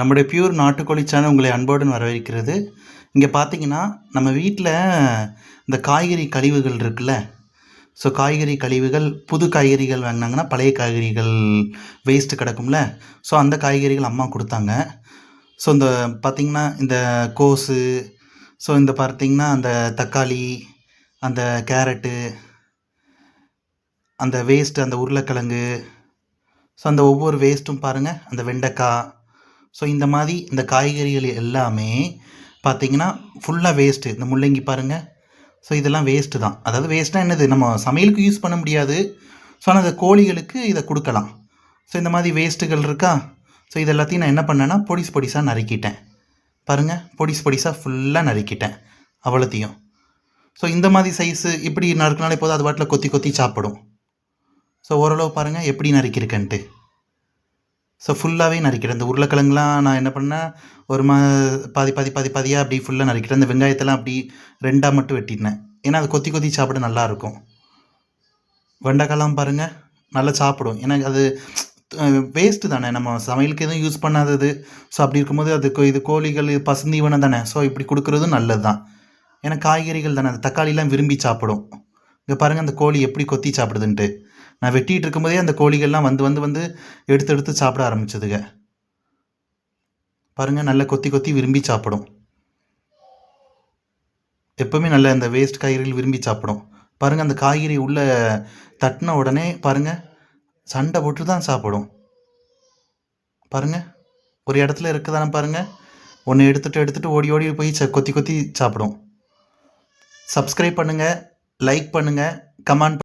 நம்முடைய பியூர் நாட்டுக்கோழி சேனல் உங்களை அன்போடு வரவேற்கிறது. இங்கே பார்த்தீங்கன்னா நம்ம வீட்டில் இந்த காய்கறி கழிவுகள் இருக்குல்ல? ஸோ காய்கறி கழிவுகள் புது காய்கறிகள் வாங்கினாங்கன்னா பழைய காய்கறிகள் வேஸ்ட்டு கிடக்கும்ல? ஸோ அந்த காய்கறிகள் அம்மா கொடுத்தாங்க. ஸோ இந்த பார்த்திங்கன்னா இந்த கோஸு ஸோ இந்த பார்த்திங்கன்னா அந்த தக்காளி அந்த கேரட்டு அந்த வேஸ்ட்டு அந்த உருளைக்கிழங்கு ஸோ அந்த ஒவ்வொரு வேஸ்ட்டும் பாருங்கள் அந்த வெண்டைக்காய் ஸோ இந்த மாதிரி இந்த காய்கறிகள் எல்லாமே பார்த்தீங்கன்னா ஃபுல்லாக வேஸ்ட்டு இந்த முள்ளங்கி பாருங்கள் ஸோ இதெல்லாம் வேஸ்ட்டு தான். அதாவது வேஸ்ட்டாக என்னது? நம்ம சமையலுக்கு யூஸ் பண்ண முடியாது. ஸோ ஆனால் அந்த கோழிகளுக்கு இதை கொடுக்கலாம். ஸோ இந்த மாதிரி வேஸ்ட்டுகள் இருக்கா? ஸோ இது எல்லாத்தையும் நான் என்ன பண்ணேன்னா பொடிஸ் பொடிஸாக நறுக்கிட்டேன். பாருங்கள் பொடிஸ் பொடிஸாக ஃபுல்லாக நறுக்கிட்டேன். அவ்வளோத்தையும். ஸோ இந்த மாதிரி சைஸு இப்படி நறுக்கினாலே போதும். அது பாட்டில் கொத்தி கொத்தி சாப்பிடும். ஸோ ஓரளவு பாருங்கள் எப்படி நறுக்கியிருக்கேன்ட்டு. ஸோ ஃபுல்லாகவே நறுக்கிட்டேன் இந்த உருளைக்கிழங்குலாம் நான் என்ன பண்ணேன் ஒரு மா பாதி பாதி பாதி பாதியாக அப்படி ஃபுல்லாக நறுக்கிட்டேன் இந்த வெங்காயத்தெல்லாம் அப்படி ரெண்டாக மட்டும் வெட்டினேன் ஏன்னா அது கொத்தி கொத்தி சாப்பிட நல்லாயிருக்கும் வெண்டைக்காயெலாம் பாருங்கள் நல்லா சாப்பிடும். ஏன்னா அது வேஸ்ட்டு தானே. நம்ம சமையலுக்கு எதுவும் யூஸ் பண்ணாதது. ஸோ அப்படி இருக்கும்போது அது இது கோழிகள் இது பசுந்தீவனம் தானே. ஸோ இப்படி கொடுக்குறதும் நல்லது தான். ஏன்னா காய்கறிகள் தானே. அந்த தக்காளிலாம் விரும்பி சாப்பிடும். இங்கே பாருங்கள் அந்த கோழி எப்படி கொத்தி சாப்பிடுதுன்ட்டு. நான் வெட்டிகிட்டு இருக்கும்போதே அந்த கோழிகள்லாம் வந்து வந்து வந்து எடுத்து எடுத்து சாப்பிட ஆரம்பிச்சதுங்க. பாருங்கள் நல்லா கொத்தி கொத்தி விரும்பி சாப்பிடும். எப்பவுமே நல்ல அந்த வேஸ்ட் காய்கறிகள் விரும்பி சாப்பிடும். பாருங்கள் அந்த காய்கறி உள்ளே தட்டின உடனே பாருங்கள் சண்டை போட்டு தான் சாப்பிடும். பாருங்கள் ஒரு இடத்துல இருக்குதானே பாருங்கள் ஒன்று எடுத்துட்டு எடுத்துகிட்டு ஓடி ஓடி போய் ச- கொத்தி கொத்தி சாப்பிடும். சப்ஸ்கிரைப் பண்ணுங்கள் லைக் பண்ணுங்கள் கமெண்ட்